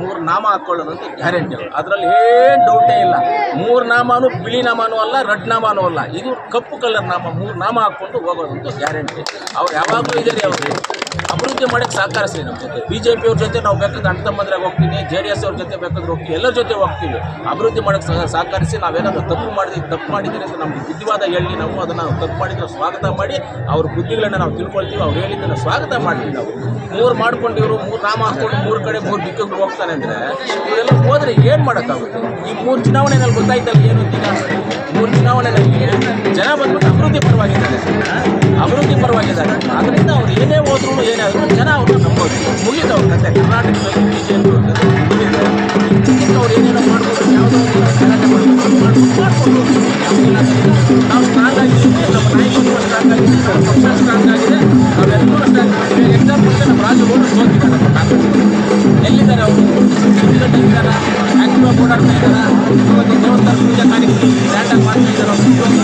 ಮೂರು ನಾಮ ಹಾಕ್ಕೊಳ್ಳೋದಂತ ಗ್ಯಾರಂಟಿ ಅದರಲ್ಲಿ ಏನು ಡೌಟೇ ಇಲ್ಲ. ಮೂರು ನಾಮನೂ ಬಿಳಿ ನಾಮನೂ ಅಲ್ಲ, ರೆಡ್ ನಾಮನೂ ಅಲ್ಲ. ಇದು ಕಪ್ಪು ಕಲರ್ ನಾಮ, ಮೂರು ನಾಮ ಹಾಕ್ಕೊಂಡು ಹೋಗೋದಂತೂ ಗ್ಯಾರಂಟಿ. ಅವ್ರು ಯಾವಾಗಲೂ ಇದ್ದಾರೆ ಅವರು. ಅಭಿವೃದ್ಧಿ ಮಾಡೋಕ್ಕೆ ಸಹಕರಿಸ್ರಿ ನಮ್ಮ ಜೊತೆ ಬಿ ಜೆ ಪಿಯವ್ರ ಜೊತೆ ನಾವು ಬೇಕಾದ್ರೆ ಅಣ್ಣ ತಮ್ಮಂದ್ರಾಗ ಹೋಗ್ತೀನಿ ಜೆ ಡಿ ಎಸ್ ಅವ್ರ ಜೊತೆ ಬೇಕಾದ್ರೆ ಹೋಗ್ತೀವಿ, ಎಲ್ಲರ ಜೊತೆ ಹೋಗ್ತೀವಿ. ಅಭಿವೃದ್ಧಿ ಮಾಡೋಕ್ಕೆ ಸಹ ಸಹಕರಿಸಿ ನಾವೇನಾದರೂ ತಪ್ಪು ಮಾಡಿದ್ವಿ ತಪ್ಪು ಮಾಡಿದ್ದೀರಿ ಅಂತ ನಮ್ಗೆ ಬುದ್ಧಿವಾದ ಹೇಳಿ ನಾವು ಅದನ್ನು ತಪ್ಪು ಮಾಡಿದ್ರೆ ಸ್ವಾಗತ ಮಾಡಿ ಅವ್ರ ಬುದ್ಧಿಗಳನ್ನ ನಾವು ತಿಳ್ಕೊಳ್ತೀವಿ, ಅವ್ರು ಹೇಳಿದ್ದನ್ನು ಸ್ವಾಗತ ಮಾಡ್ತೀವಿ ನಾವು. ಮೂರು ಮಾಡ್ಕೊಂಡಿವ್ರು, ಮೂರು ನಾಮ ಹಾಕ್ಕೊಂಡು ಮೂರು ಕಡೆ ಮೂರು ದಿಕ್ಕಗಳು ಹೋಗ್ತಾನೆ ಅಂದರೆ, ಇವರೆಲ್ಲ ಹೋದರೆ ಏನು ಮಾಡೋಕ್ಕಾಗುತ್ತೆ? ಈ ಮೂರು ಚುನಾವಣೆನಲ್ಲಿ ಗೊತ್ತಾಯ್ತಲ್ಲ ಏನು ಅಂತೀಗ ಮೂರು ಚುನಾವಣೆನಲ್ಲಿ ಜನ ಬಂದ್ಬಿಟ್ಟು ಅಭಿವೃದ್ಧಿ ಪರವಾಗಿದ್ದಾರೆ. ಅಭಿವೃದ್ಧಿ ಪರವಾಗಿದ್ದಾರೆ. ಅದರಿಂದ ಅವ್ರು ಏನೇ ಹೋದ್ರು ಏನೇ ಆದರೂ ಜನ ಅವ್ರನ್ನ ನಂಬೋದು. ಮುಗಿದವ್ರ ಕತೆ. ಕರ್ನಾಟಕದಲ್ಲಿ ಬಿ ಜೆ ಪಿ ಆಕ್ಟಿವ್ ಓಡಾಡ್ತಾ ಇದ್ದಾರ ಇವತ್ತು ದೇವಸ್ಥಾನ ಪೂಜೆ ಕಾರ್ಯಕ್ರಮ ಗ್ರ್ಯಾಂಡಾಗಿ ಮಾಡ್ತಾ ಇದ್ದಾರೆ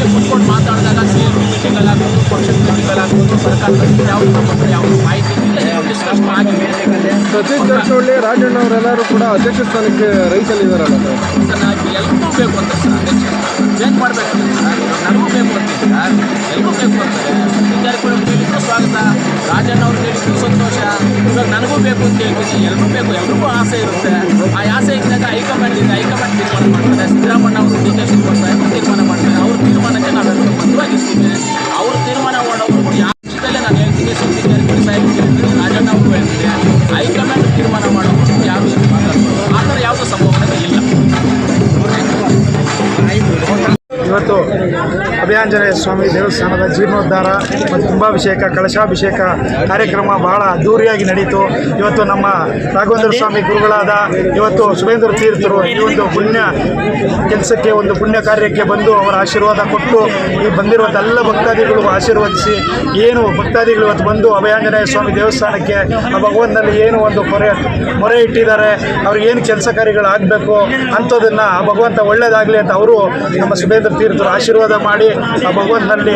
ಎಲ್ಲಿ ಕುತ್ಕೊಂಡು ಮಾತಾಡಿದಾಗ ಸಿ ಎಂ ಮೀಟಿಂಗಲ್ಲಾಗ್ಬೋದು ಪಕ್ಷದ ಮೀಟಿಂಗಲ್ಲಾಗ್ಬೋದು ಸರ್ಕಾರ ಯಾವುದು ನಮ್ಮ ಹತ್ರ ಯಾವುದು ಮಾಹಿತಿ ಇಲ್ಲ ಏನು ಡಿಸ್ಕಷನ್ ಆಗಿದೆ ಸತೀಶ್ ಜಾರಕಿಹೊಳಿ ರಾಜಣ್ಣ ಅವರೆಲ್ಲರೂ ಕೂಡ ಅಧ್ಯಕ್ಷ ಸ್ಥಾನಕ್ಕೆ ರೈತಲ್ಲಿದ್ದಾರಲ್ಲ ಸರ್? ಚೆನ್ನಾಗಿ ಎಲ್ಲರೂ ಬೇಕು ಅಂತ ಸರ್ ಅಧ್ಯಕ್ಷ. ಮಾಡಬೇಕು? ನನಗೂ ಬೇಕು ಅಂತ ಎಲ್ಲರೂ ಬೇಕು ಅಂತಾರೆ ಸತೀಶ್ ಜಾರಕಿಹೊಳಿ ಸ್ವಾಗತ. ರಾಜಣ್ಣ ಅವ್ರು ಹೇಳಿದ್ರು ಸಂತೋಷ. ಇವಾಗ ನನಗೂ ಬೇಕು ಅಂತ ಹೇಳ್ತೀನಿ ಎಲ್ಲರೂ ಬೇಕು ಎಲ್ರಿಗೂ ಆಸೆ ಇರುತ್ತೆ. ಆ ಆಸೆ ಇದ್ದಾಗ ಹೈಕಮಾಂಡ್ ಇದೆ ಹೈಕಮಾಂಡ್ ತೀರ್ಮಾನ ಮಾಡ್ತಾರೆ. ಸಿದ್ದರಾಮಣ್ಣ ಅವರು ಡಿ ಕೆ ಶಿವಕುಮಾರ್ ಸಾಹೇಬರು ತೀರ್ಮಾನ ಇವತ್ತು ಅಭಯಾಂಜನೇಯ ಸ್ವಾಮಿ ದೇವಸ್ಥಾನದ ಜೀರ್ಣೋದ್ಧಾರ ಮತ್ತು ಕುಂಭಾಭಿಷೇಕ, ಕಳಶಾಭಿಷೇಕ ಕಾರ್ಯಕ್ರಮ ಬಹಳ ಅದ್ದೂರಿಯಾಗಿ ನಡೀತು. ಇವತ್ತು ನಮ್ಮ ರಾಘವೇಂದ್ರ ಸ್ವಾಮಿ ಗುರುಗಳಾದ ಇವತ್ತು ಸುಭೇಂದ್ರ ತೀರ್ಥರು ಈ ಒಂದು ಪುಣ್ಯ ಕೆಲಸಕ್ಕೆ, ಒಂದು ಪುಣ್ಯ ಕಾರ್ಯಕ್ಕೆ ಬಂದು ಅವರ ಆಶೀರ್ವಾದ ಕೊಟ್ಟು ಈ ಬಂದಿರುವಂಥ ಎಲ್ಲ ಭಕ್ತಾದಿಗಳಿಗೂ ಆಶೀರ್ವದಿಸಿ ಏನು ಭಕ್ತಾದಿಗಳು ಇವತ್ತು ಬಂದು ಅಭಯಾಂಜನೇಯ ಸ್ವಾಮಿ ದೇವಸ್ಥಾನಕ್ಕೆ, ಆ ಭಗವಂತನಲ್ಲಿ ಏನು ಒಂದು ಮೊರೆ ಮೊರೆ ಇಟ್ಟಿದ್ದಾರೆ, ಅವ್ರಿಗೆ ಏನು ಕೆಲಸ ಕಾರ್ಯಗಳಾಗಬೇಕು ಅಂಥದ್ದನ್ನು ಆ ಭಗವಂತ ಒಳ್ಳೇದಾಗಲಿ ಅಂತ ಅವರು ನಮ್ಮ ಸುಭೇಂದ್ರ ತೀರ್ಥರು ಆಶೀರ್ವಾದ ಮಾಡಿ ಆ ಭಗವಂತನಲ್ಲಿ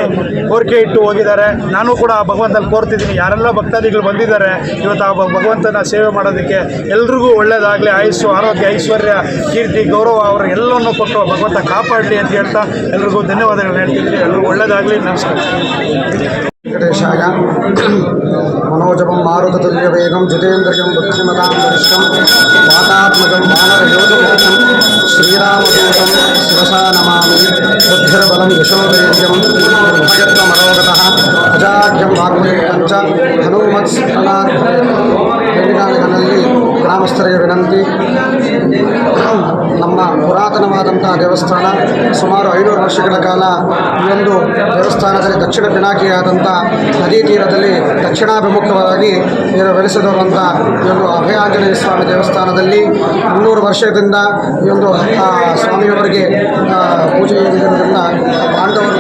ಕೋರಿಕೆ ಇಟ್ಟು ಹೋಗಿದ್ದಾರೆ. ನಾನು ಕೂಡ ಆ ಭಗವಂತನಲ್ಲಿ ಕೋರ್ತಿದ್ದೀನಿ. ಯಾರೆಲ್ಲ ಭಕ್ತಾದಿಗಳು ಬಂದಿದ್ದಾರೆ. ಇವತ್ತು ಆ ಭಗವಂತನ ಸೇವೆ ಮಾಡೋದಕ್ಕೆ ಎಲ್ರಿಗೂ ಒಳ್ಳೇದಾಗಲಿ. ಆಯುಸ್ಸು, ಆರೋಗ್ಯ, ಐಶ್ವರ್ಯ, ಕೀರ್ತಿ, ಗೌರವ ಅವರಿಗೆಲ್ಲವನ್ನು ಕೊಟ್ಟು ಭಗವಂತ ಕಾಪಾಡಲಿ ಅಂತ ಹೇಳ್ತಾ ಎಲ್ರಿಗೂ ಧನ್ಯವಾದಗಳನ್ನ ಹೇಳ್ತಿದ್ದೀನಿ. ಎಲ್ರಿಗೂ ಒಳ್ಳೇದಾಗಲಿ. ನಮಸ್ಕಾರ. वेङ्कटेशाय मनोजप मारुततुल्यवेगं जितेन्द्रियं बुद्धिमतां वरिष्ठं वातात्मकं वानरयोगमोक्षं श्रीरामदूतं शिरसा नमामि। बुद्धिर्बलं यशोधैर्यं भयत्वमरोगतः अजाड्यं वाग्मयं ಹನುಮತ್ಸ್ಮರಣಾರ್ಥದಲ್ಲಿ ಗ್ರಾಮಸ್ಥರಿಗೆ ವಿನಂತಿ. ನಮ್ಮ ಪುರಾತನವಾದಂಥ ದೇವಸ್ಥಾನ ಸುಮಾರು ಐನೂರು ವರ್ಷಗಳ ಕಾಲ ಈ ಒಂದು ದೇವಸ್ಥಾನದಲ್ಲಿ ದಕ್ಷಿಣ ಪಿನಾಕಿಯಾದಂಥ ನದಿ ತೀರದಲ್ಲಿ ದಕ್ಷಿಣಾಭಿಮುಖವಾಗಿ ನೆಲೆಸಿರುವಂಥ ಈ ಒಂದು ಅಭಯಾಂಜನೇಯ ಸ್ವಾಮಿ ದೇವಸ್ಥಾನದಲ್ಲಿ ಮುನ್ನೂರು ವರ್ಷದಿಂದ ಈ ಒಂದು ಸ್ವಾಮಿಯವರಿಗೆ ಪೂಜೆ ಇರುವುದರಿಂದ ಪಾಂಡವರು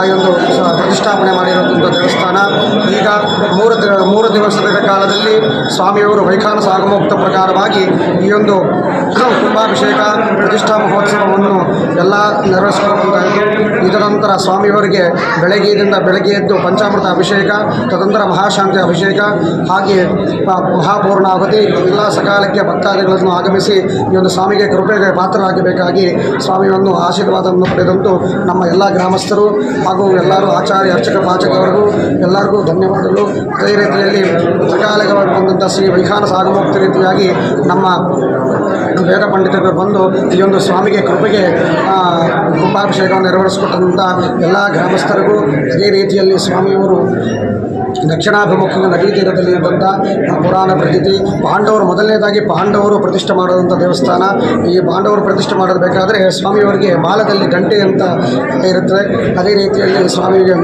ಆ ಒಂದು ಪ್ರತಿಷ್ಠಾಪನೆ ಮಾಡಿರುವಂಥ ದೇವಸ್ಥಾನ. ಈಗ ಮೂರು ಮೂರು ದಿವಸದ ಕಾಲದಲ್ಲಿ ಸ್ವಾಮಿಯವರು ವೈಖಾನಸ ಆಗಮೋಕ್ತ ಪ್ರಕಾರವಾಗಿ ಈ ಒಂದು ಕುಂಭಾಭಿಷೇಕ, ಪ್ರತಿಷ್ಠಾ ಮಹೋತ್ಸವವನ್ನು ಎಲ್ಲ ನೆರವೇರಿಸಿಕೊಳ್ಳುವಂತಾಯಿತು ಇದರ ನಂತರ ಸ್ವಾಮಿಯವರಿಗೆ ಬೆಳಗ್ಗೆಯಿಂದ ಬೆಳಗ್ಗೆ ಎದ್ದು ಪಂಚಾಮೃತ ಅಭಿಷೇಕ ತದನಂತರ ಮಹಾಶಾಂತಿ ಅಭಿಷೇಕ, ಹಾಗೆ ಮಹಾಪೂರ್ಣಾವತಿ ಎಲ್ಲ ಸಕಾಲಕ್ಕೆ ಭಕ್ತಾದಿಗಳನ್ನು ಆಗಮಿಸಿ ಈ ಒಂದು ಸ್ವಾಮಿಗೆ ಕೃಪೆಗೆ ಪಾತ್ರರಾಗಬೇಕಾಗಿ ಸ್ವಾಮಿಯನ್ನು ಆಶೀರ್ವಾದವನ್ನು ಪಡೆದಂತು ನಮ್ಮ ಎಲ್ಲ ಗ್ರಾಮಸ್ಥರು ಹಾಗೂ ಎಲ್ಲರೂ ಆಚಾರ್ಯ, ಅರ್ಚಕ, ಪಾಚಕವರೆಗೂ ಎಲ್ಲರಿಗೂ ಧನ್ಯವಾದಗಳು. ಅದೇ ರೀತಿಯಲ್ಲಿ ಸಕಾಲಕ್ಕೆ ಬಂದಂಥ ಶ್ರೀ ವೈಖಾನ ಸಾಗಮೋಕ್ತ ರೀತಿಯಾಗಿ ನಮ್ಮ ವೇದ ಪಂಡಿತರು ಬಂದು ಈ ಒಂದು ಸ್ವಾಮಿಗೆ ಕೃಪೆಗೆ ಕುಂಭಾಭಿಷೇಕವನ್ನು ನೆರವೇರಿಸಿಕೊಟ್ಟಂಥ ಎಲ್ಲ ಗ್ರಾಮಸ್ಥರಿಗೂ ಅದೇ ರೀತಿಯಲ್ಲಿ ಸ್ವಾಮಿಯವರು ದಕ್ಷಿಣಾಭಿಮುಖ ನದಿ ತೀರದಲ್ಲಿ ಇದ್ದಂಥ ಪುರಾಣ ಪ್ರತೀತಿ. ಪಾಂಡವರು ಮೊದಲನೇದಾಗಿ ಪಾಂಡವರು ಪ್ರತಿಷ್ಠೆ ಮಾಡಿದಂಥ ದೇವಸ್ಥಾನ. ಈ ಪಾಂಡವರು ಪ್ರತಿಷ್ಠೆ ಮಾಡಬೇಕಾದ್ರೆ ಸ್ವಾಮಿಯವರಿಗೆ ಬಾಲದಲ್ಲಿ ಗಂಟೆ ಅಂತ ಇರುತ್ತದೆ. ಅದೇ ರೀತಿಯಲ್ಲಿ ಸ್ವಾಮಿಗೆ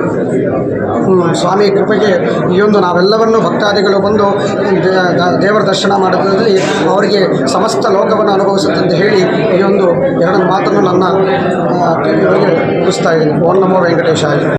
ಸ್ವಾಮಿ ಕೃಪೆಗೆ ಈ ಒಂದು ನಾವೆಲ್ಲವನ್ನು ಭಕ್ತಾದಿಗಳು ಬಂದು ದೇವರ ದರ್ಶನ ಮಾಡೋದ್ರಲ್ಲಿ ಅವರಿಗೆ ಸಮಸ್ತ ಲೋಕವನ್ನು ಅನುಭವಿಸುತ್ತಂತ ಹೇಳಿ ಈ ಒಂದು ಎರಡು ಮಾತನ್ನು ನನ್ನ ಮುಗಿಸ್ತಾ ಇದ್ದೀನಿ. ಓಂ ನಮೋ